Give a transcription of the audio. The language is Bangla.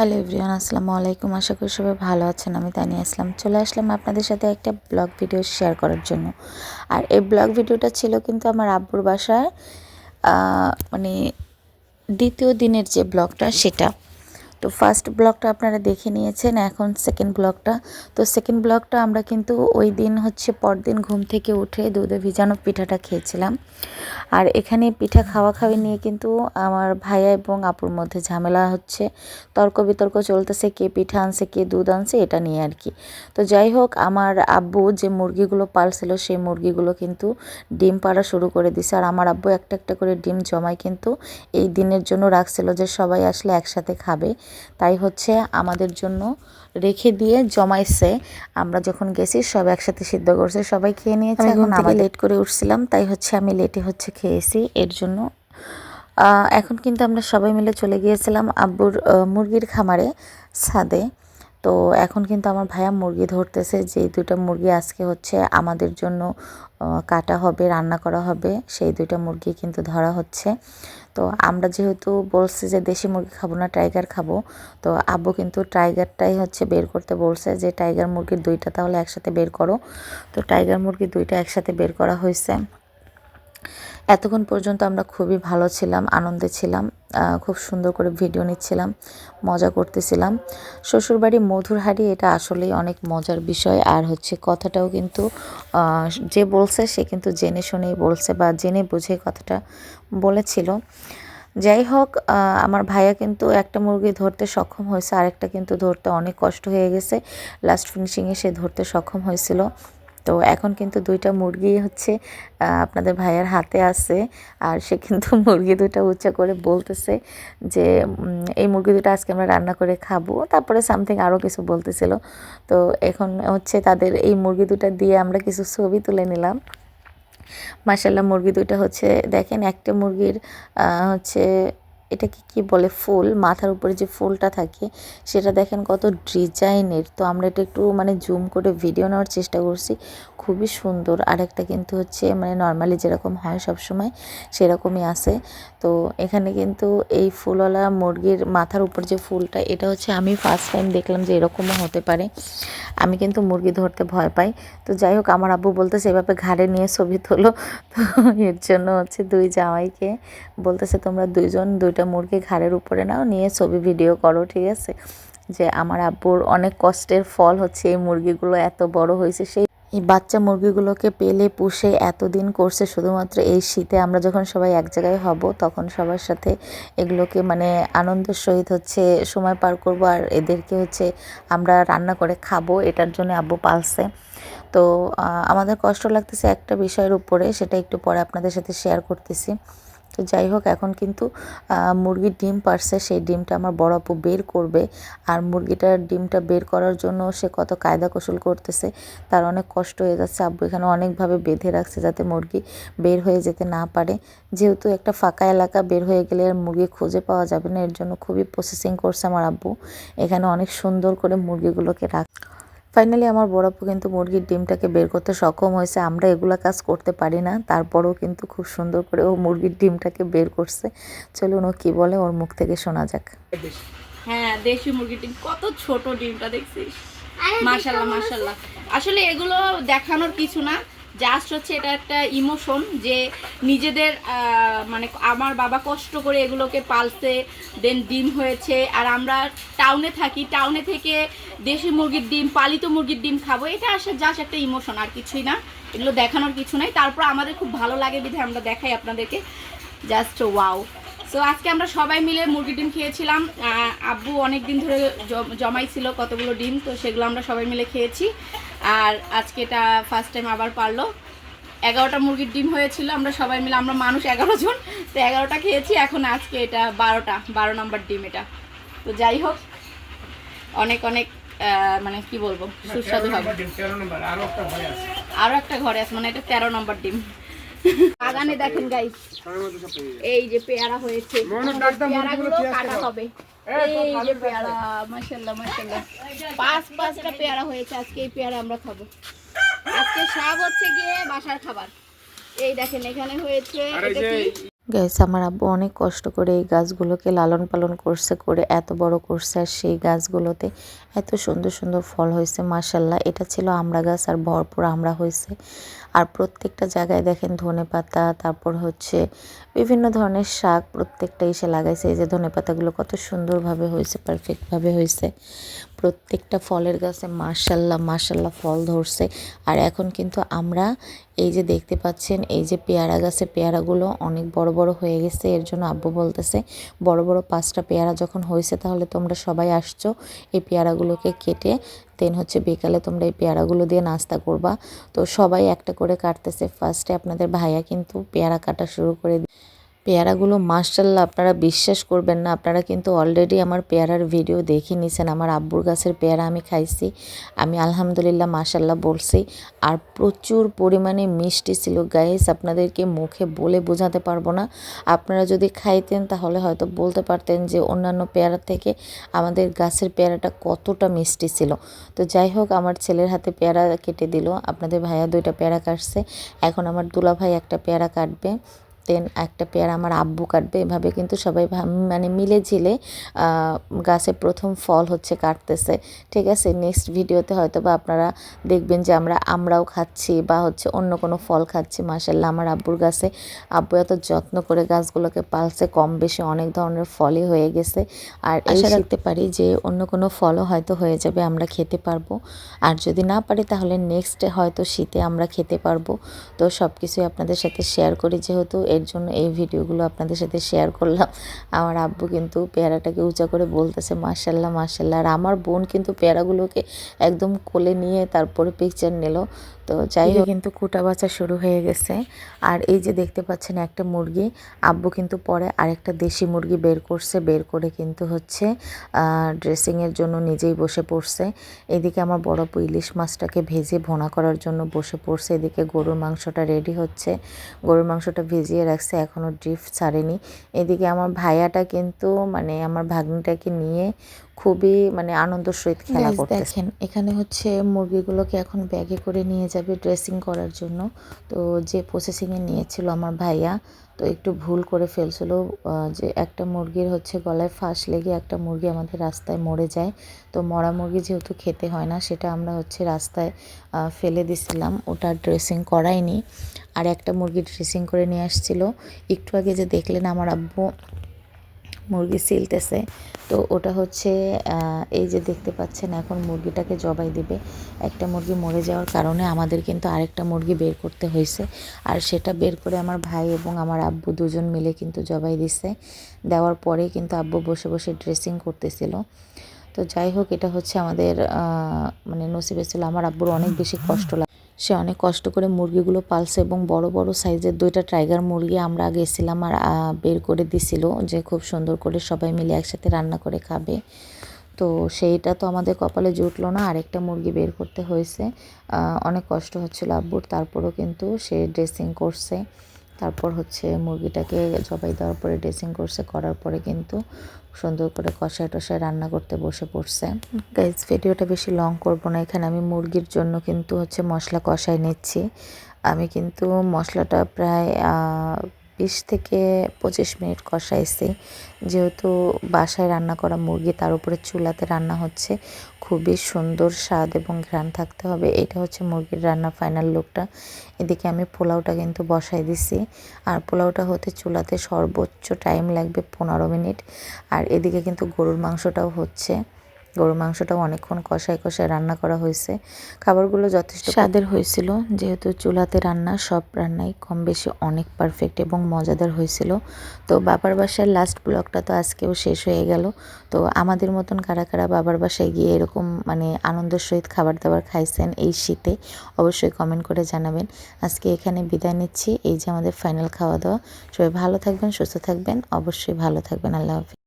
হ্যালো এভরিওয়ান, আসসালামু আলাইকুম। আশা করি সবাই ভালো আছেন, আমি তানিয়া আসলাম চলে আসলাম আপনাদের সাথে একটা ব্লগ ভিডিও শেয়ার করার জন্য। আর এই ব্লগ ভিডিওটা ছিল কিন্তু আমার আব্বুর বাসায় মানে দ্বিতীয় দিনের যে ব্লগটা সেটা। তো ফার্স্ট ব্লগটা আপনারা দেখে নিয়েছেন, এখন সেকেন্ড ব্লগটা তো সেকেন্ড ব্লগটা আমরা কিন্তু ওই দিন হচ্ছে পরদিন ঘুম থেকে উঠে দুধে ভিজানো পিঠাটা খেয়েছিলাম। আর এখানে পিঠা খাওয়া খাওয়ি নিয়ে কিন্তু আমার ভাইয়া এবং আপুর মধ্যে ঝামেলা হচ্ছে। তর্ক বিতর্ক চলতেছে, কে পিঠা আনছে, কে দুধ আনছে, এটা নিয়ে আর কি। তো যাই হোক, আমার আব্বু যে মুরগিগুলো পালছিল, সেই মুরগিগুলো কিন্তু ডিম পাড়া শুরু করে দিছে। আর আমার আব্বু একটা একটা করে ডিম জমায় কিন্তু এই দিনের জন্য রাখছিল যে সবাই আসলে একসাথে খাবে। তাই হচ্ছে আমাদের জন্য রেখে দিয়ে জমাইছে। আমরা যখন গেছি সব একসাথে সিদ্ধ করছে সবাই খেয়ে নিয়েছে। এখন আমি লেট করে উঠছিলাম তাই হচ্ছে আমি লেটে হচ্ছে খেয়েছি এর জন্য। এখন কিন্তু আমরা সবাই মিলে চলে গিয়েছিলাম আব্বুর মুরগির খামারে ছাদে। তো এখন কিন্তু আমার ভাইয়া মুরগি ধরতেছে যে দুইটা মুরগি আজকে হচ্ছে আমাদের জন্য কাটা হবে, রান্না করা হবে, সেই দুইটা মুরগি কিন্তু ধরা হচ্ছে। তো আমরা যেহেতু বলছি যে দেশি মুরগি খাব না, টাইগার খাব, তো আব্বু কিন্তু টাইগারটাই হচ্ছে বের করতে বলছে যে, টাইগার মুরগির দুইটা তাহলে একসাথে বের করো। তো টাইগার মুরগি দুইটা একসাথে বের করা হয়েছে। এতক্ষণ পর্যন্ত আমরা খুবই ভালো ছিলাম, আনন্দে ছিলাম খুব সুন্দর করে ভিডিও নিচ্ছিলাম, মজা করতেছিলাম। শ্বশুরবাড়ি মধুরহারি এটা আসলেই অনেক মজার বিষয়। আর হচ্ছে কথাটাও কিন্তু যে বলছে সে কিন্তু জেনে শুনেই বলছে বা জেনে বুঝে কথাটা বলেছিল। যাই হোক আমার ভাইয়া কিন্তু একটা মুরগি ধরতে সক্ষম হয়েছে, আরেকটা কিন্তু ধরতে অনেক কষ্ট হয়ে গেছে। লাস্ট ফিনিশিংয়ে সে ধরতে সক্ষম হয়েছিল। তো এখন কিন্তু দুইটা মুরগি হচ্ছে আপনাদের ভাইয়ের হাতে আছে আর সে কিন্তু মুরগি দুটো উচ্চা করে বলতেছে যে এই মুরগি দুটো আজকে আমরা রান্না করে খাব। তারপরে সামথিং আরও কিছু বলতেছিল। তো এখন হচ্ছে তাদের এই মুরগি দুটা দিয়ে আমরা কিছু ছবি তুলে নিলাম। মাসাল্লাহ মুরগি দুইটা হচ্ছে, দেখেন একটা মুরগির হচ্ছে এটাকে কি বলে ফুল? মাথার উপরে যে ফুলটা থাকে, সেটা দেখেন কত ডিজাইনের। তো আমরা এটা একটু মানে জুম করে ভিডিও নেওয়ার চেষ্টা করছি। খুবই সুন্দর। আর একটা কিন্তু হচ্ছে মানে নর্মালি যেরকম হয় সব সময় সেরকমই আছে। তো এখানে কিন্তু এই ফুলওয়ালা মুরগির মাথার উপর যে ফুলটা, এটা হচ্ছে আমি ফার্স্ট টাইম দেখলাম যে এরকমও হতে পারে। আমি কিন্তু মুরগি ধরতে ভয় পাই। তো যাই হোক, আমার আব্বু বলতেছে, এভাবে ঘাড়ে নিয়ে ছবি তোলো। তো এর জন্য হচ্ছে দুই জামাইকে বলতেছে, তোমরা দুইজন দুইটা মুরগি ঘাড়ের উপরে নাও, নিয়ে ছবি ভিডিও করো, ঠিক আছে? যে আমার আব্বুর অনেক কষ্টের ফল হচ্ছে এই মুরগিগুলো এত বড় হয়েছে। সেই এই বাচ্চা মুরগিগুলোকে পেলে, পুষে এতদিন করছে, শুধুমাত্র এই শীতে আমরা যখন সবাই এক জায়গায় হব, তখন সবার সাথে এগুলোকে মানে আনন্দের সহিত হচ্ছে সময় পার করব আর এদেরকে হচ্ছে আমরা রান্না করে খাব, এটার জন্য আব্বু পালছে। তো আমাদের কষ্ট লাগতেছে একটা বিষয়ের উপরে, সেটা একটু পরে আপনাদের সাথে শেয়ার করতেছি। তো যাই হোক, এখন কিন্তু মুরগির ডিম পারছে, সেই ডিমটা আমার বড় আপু বের করবে। আর মুরগিটার ডিমটা বের করার জন্য সে কত কায়দা কৌশল করতেছে, তার অনেক কষ্ট হয়ে যাচ্ছে। আব্বু এখানে অনেকভাবে বেঁধে রাখছে যাতে মুরগি বের হয়ে যেতে না পারে। যেহেতু একটা ফাঁকা এলাকা, বের হয়ে গেলে আর মুরগি খুঁজে পাওয়া যাবে না, এর জন্য খুবই প্রসেসিং করছে আমার আব্বু। এখানে অনেক সুন্দর করে মুরগিগুলোকে রাখ ফাইনালি আমার বড় আপু কিন্তু মুরগির ডিমটাকে বের করতে সক্ষম হয়েছে। আমরা এগুলো কাজ করতে পারি না। তারপরেও কিন্তু খুব সুন্দর করে ও মুরগির ডিমটাকে বের করছে। চলুন ও কী বলে ওর মুখ থেকে শোনা যাক। হ্যাঁ দেশি মুরগির ডিম কত ছোট ডিমটা দেখছিস? মাশাল্লাহ মাশাল্লাহ আসলে এগুলো দেখানোর কিছু না। জাস্ট হচ্ছে এটা একটা ইমোশন যে নিজেদের মানে আমার বাবা কষ্ট করে এগুলোকে পালছে দেন ডিম হয়েছে। আর আমরা টাউনে থাকি টাউনে থেকে দেশি মুরগির ডিম, পালিত মুরগির ডিম খাব। এটা আসলে জাস্ট একটা ইমোশন আর কিছুই না। এগুলো দেখানোর কিছু নাই। তারপর আমাদের খুব ভালো লাগে বিধে, আমরা দেখাই আপনাদেরকে। জাস্ট ওয়াও সো আজকে আমরা সবাই মিলে মুরগি ডিম খেয়েছিলাম। আব্বু অনেক দিন ধরে জ- জমাইছিল কতগুলো ডিম, তো সেগুলো আমরা সবাই মিলে খেয়েছি। আর আজকে এটা ফার্স্ট টাইম আবার পারল। এগারোটা মুরগির ডিম হয়েছিল আমরা সবাই মিলে আমরা মানুষ এগারো জন তো এগারোটা খেয়েছি এখন আজকে এটা বারোটা বারো নম্বর ডিম এটা। তো যাই হোক অনেক অনেক মানে কি বলব সুস্বাদু হবে। আরও একটা ঘরে আছে। মানে এটা তেরো নম্বর ডিম। বাগানে দেখেন গাইস এই যে পেয়ারা হয়েছে পেয়ারাগুলো কাটা হবে। এই যে পেয়ারা পাঁচ পাঁচটা পেয়ারা হয়েছে আজকে এই পেয়ারা আমরা খাব। আজকে সব হচ্ছে গিয়ে বাসার খাবার। এই দেখেন এখানে হয়েছে গাইস আমার আব্বু অনেক কষ্ট করে এই গাছগুলোকে লালন পালন করছে, করে এত বড় করছে আর সেই গাছগুলোতে এত সুন্দর সুন্দর ফল হয়েছে মাসাল্লাহ এটা ছিল আমড়া গাছ আর ভরপুর আমড়া হয়েছে। আর প্রত্যেকটা জায়গায় দেখেন ধনে পাতা, তারপর হচ্ছে বিভিন্ন ধরনের শাক প্রত্যেকটা এসে লাগাইছে। এই যে ধনে পাতাগুলো কত সুন্দরভাবে হয়েছে পারফেক্টভাবে হয়েছে। প্রত্যেকটা ফলের গাছে মার্শাল্লাহ মার্শাল্লাহ ফল ধরছে। আর এখন কিন্তু আমরা এই যে দেখতে পাচ্ছেন, এই যে পেয়ারা গাছে পেয়ারাগুলো অনেক বড় বড় হয়ে গেছে, এর জন্য আব্বু বলতেছে, বড় বড় পাঁচটা পেয়ারা যখন হয়েছে তাহলে তোমরা সবাই আসছো, এই পেয়ারাগুলোকে কেটে দেন হচ্ছে বিকালে তোমরা এই পেয়ারাগুলো দিয়ে নাস্তা করবা। তো সবাই একটা করে কাটতেছে। ফার্স্টে আপনাদের ভাইয়া কিন্তু পেয়ারা কাটা শুরু করে পেয়ারাগুলো মার্শাল্লাহ আপনারা বিশ্বাস করবেন না। আপনারা কিন্তু অলরেডি আমার পেয়ারার ভিডিও দেখে নিছেন। আমার আব্বুর গাছের পেয়ারা আমি খাইছি। আমি আলহামদুলিল্লাহ মার্শাল্লাহ বলছি। আর প্রচুর পরিমাণে মিষ্টি ছিল। গাইস আপনাদেরকে মুখে বলে বোঝাতে পারব না। আপনারা যদি খাইতেন তাহলে হয়তো বলতে পারতেন যে অন্যান্য পেয়ারা থেকে আমাদের গাছের পেয়ারাটা কতটা মিষ্টি ছিল। তো যাই হোক, আমার ছেলের হাতে পেয়ারা কেটে দিল। আপনাদের ভাইয়া দুইটা পেয়ারা কাটছে। এখন আমার দুলা ভাই একটা পেয়ারা কাটবে। দেন একটা পেয়ারা আমার আব্বু কাটবে এভাবে কিন্তু সবাই মানে মিলে ঝিলে গাছে প্রথম ফল হচ্ছে কাটতেছে। ঠিক আছে? নেক্সট ভিডিওতে হয়তো বা আপনারা দেখবেন যে আমরা আমরাও খাচ্ছি বা হচ্ছে অন্য কোনো ফল খাচ্ছি। মাসাল্লাহ আমার আব্বুর গাছে আব্বু এত যত্ন করে গাছগুলোকে পালছে কম বেশি অনেক ধরনের ফলই হয়ে গেছে। আর আশা রাখতে পারি যে অন্য কোনো ফলও হয়তো হয়ে যাবে আমরা খেতে পারব। আর যদি না পারি তাহলে নেক্সট হয়তো শীতে আমরা খেতে পারব। তো সব কিছুই আপনাদের সাথে শেয়ার করি যেহেতু এর জন্য এই ভিডিওগুলো আপনাদের সাথে শেয়ার করলাম। আমার আব্বু কিন্তু পেয়ারাটাকে উঁচা করে বলতেছে মার্শাল্লাহ মার্শাল্লাহ আর আমার বোন কিন্তু পেয়ারাগুলোকে একদম কোলে নিয়ে তারপরে পিকচার নিল। তো যাই হোক, কিন্তু কুটা বাছা শুরু হয়ে গেছে। আর এই যে দেখতে পাচ্ছেন একটা মুরগি, আব্বু কিন্তু পরে আরেকটা দেশি মুরগি বের করছে, বের করে কিন্তু হচ্ছে ড্রেসিংয়ের জন্য নিজেই বসে পড়ছে। এদিকে আমার বড় ইলিশ মাছটাকে ভেজে ভোনা করার জন্য বসে পড়ছে। এদিকে গরুর মাংসটা রেডি হচ্ছে। গরুর মাংসটা ভিজিয়ে রাখছে এখনও ড্রিফ ছাড়েনি। এদিকে আমার ভাইয়াটা কিন্তু মানে আমার ভাগ্নিটাকে নিয়ে খুবই মানে আনন্দ সহিত খেলা করতে দেখেন এখানে হচ্ছে মুরগিগুলোকে এখন ব্যাগে করে নিয়ে যাবে ড্রেসিং করার জন্য। তো যে প্রসেসিংয়ে নিয়েছিল আমার ভাইয়া তো একটু ভুল করে ফেলছিল। যে একটা মুরগির হচ্ছে গলায় ফাঁস লেগে একটা মুরগি আমাদের রাস্তায় মরে যায়। তো মরা মুরগি যেহেতু খেতে হয় না সেটা আমরা হচ্ছে রাস্তায় ফেলে দিছিলাম। ওটা ড্রেসিং করাইনি আর একটা মুরগি ড্রেসিং করে নিয়ে আসছিল। একটু আগে যে দেখলেন আমার আব্বু মুরগি সিলতেছে, তো ওটা হচ্ছে এই যে দেখতে পাচ্ছেন এখন মুরগিটাকে জবাই দিবে। একটা মুরগি মরে যাওয়ার কারণে আমাদের কিন্তু আরেকটা মুরগি বের করতে হয়েছে। আর সেটা বের করে আমার ভাই এবং আমার আব্বু দুজন মিলে কিন্তু জবাই দিছে। দেওয়ার পরে কিন্তু আব্বু বসে বসে ড্রেসিং করতেছিল। তো যাই হোক, এটা হচ্ছে আমাদের মানে নসিবে ছিল। আমার আব্বুর অনেক বেশি কষ্ট সে অনেক কষ্ট করে মুরগিগুলো পালছে এবং বড় বড় সাইজের দুইটা টাইগার মুরগি আমরা আগে এসেছিলাম আর বের করে দিছিল যে খুব সুন্দর করে সবাই মিলে একসাথে রান্না করে খাবে। তো সেইটা তো আমাদের কপালে জুটলো না, আরেকটা মুরগি বের করতে হয়েছে। অনেক কষ্ট হচ্ছিল আব্বুর, তারপরও কিন্তু সে ড্রেসিং করছে। তারপর হচ্ছে মুরগিটাকে জবাই দেওয়ার পরে ড্রেসিং করছে, করার পরে কিন্তু সুন্দর করে কষায় টষায় রান্না করতে বসে পড়ছে। গাইজ ভিডিওটা বেশি লং করব না। এখানে আমি মুরগির জন্য কিন্তু হচ্ছে মশলা কষায় নিচ্ছি। আমি কিন্তু মশলাটা প্রায় বিশ থেকে পঁচিশ মিনিট কষাইছি। যেহেতু বাসায় রান্না করা মুরগি, তার উপরে চুলাতে রান্না হচ্ছে। খুবই সুন্দর স্বাদ এবং ঘ্রাণ থাকতে হবে। এটা হচ্ছে মুরগির রান্না ফাইনাল লুকটা এদিকে আমি পোলাওটা কিন্তু বসাই দিছি। আর পোলাওটা হতে চুলাতে সর্বোচ্চ টাইম লাগবে পনেরো মিনিট। আর এদিকে কিন্তু গরুর মাংসটাও হচ্ছে। গরুর মাংসটাও অনেকক্ষণ কষায় কষায় রান্না করা হয়েছে। খাবারগুলো যথেষ্ট স্বাদের হয়েছিল, যেহেতু চুলাতে রান্না, সব রান্নাই কম বেশি অনেক পারফেক্ট এবং মজাদার হয়েছিল। তো বাবার বাসার লাস্ট ব্লগটা তো আজকেও শেষ হয়ে গেল। তো আমাদের মতন কারা কারা বাবার বাসায় গিয়ে এরকম মানে আনন্দের সহিত খাবার দাবার খাইছেন এই শীতে, অবশ্যই কমেন্ট করে জানাবেন। আজকে এখানে বিদায় নিচ্ছি, এই যে আমাদের ফাইনাল খাওয়া দাওয়া সবাই ভালো থাকবেন, সুস্থ থাকবেন, অবশ্যই ভালো থাকবেন, আল্লাহ হাফিজ।